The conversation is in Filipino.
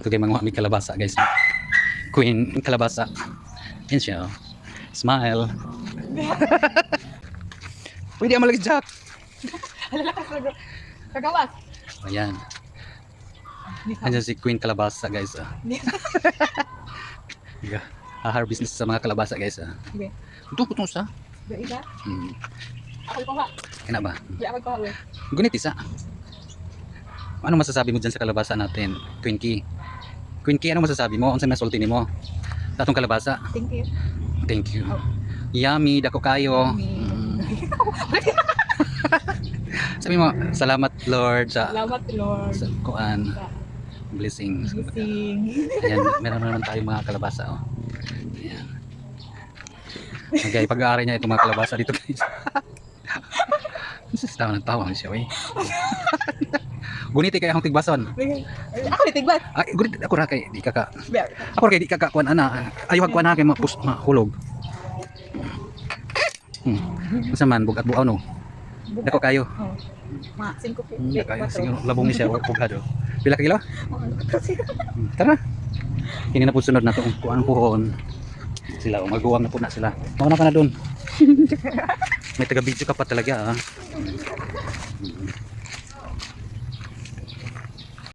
Ito kayo mga may kalabasa guys. Queen kalabasa. Yan siya. oh. Smile. Pwede ang malagi Jack. Kagawas. Ayan. Andiyan si Queen Kalabasa guys. Ah. Yeah. harvest sa mga kalabasa guys. Ah. Okay. Ito putong sa. Isa? Hmm. Ako ko ha. Kaya ba? Di ako ko ha. Gunit isa. Ano masasabi mo dyan sa kalabasa natin? Queen Key, ano masasabi mo? Ano sa nasulti mo? Tatong kalabasa. Thank you. Thank you. Oh. Yummy, dako kayo. Yummy. Mm. Sabi mo, salamat Lord sa, Salamat Lord. sa kuan, Sa blessings. blessing. Ayan, meron naman tayong mga kalabasa. Oh. Ayan. Okay, pag-aari niya itong mga kalabasa dito guys. Sa tawa ng tawa siya, wey. Guniti kaya akong tigbason. Ako ni tigbat. Ay, gunit ako ra kay di ka ka. Bear. Ako ra kay di ka ka kuan ana. Ayaw kuan na kay mapus mahulog. Hmm. Sa man bugat buaw no. Dako kayo. Oh. Ma, 5 po. Hmm, kayo sige labong ni siya bugado. Pila ka kilo? Hmm, Tara. Kini na po sunod na to kuan pohon. Sila oh, magawa na po na sila. Mauna ka na doon. May taga video ka pa talaga ah. Hmm.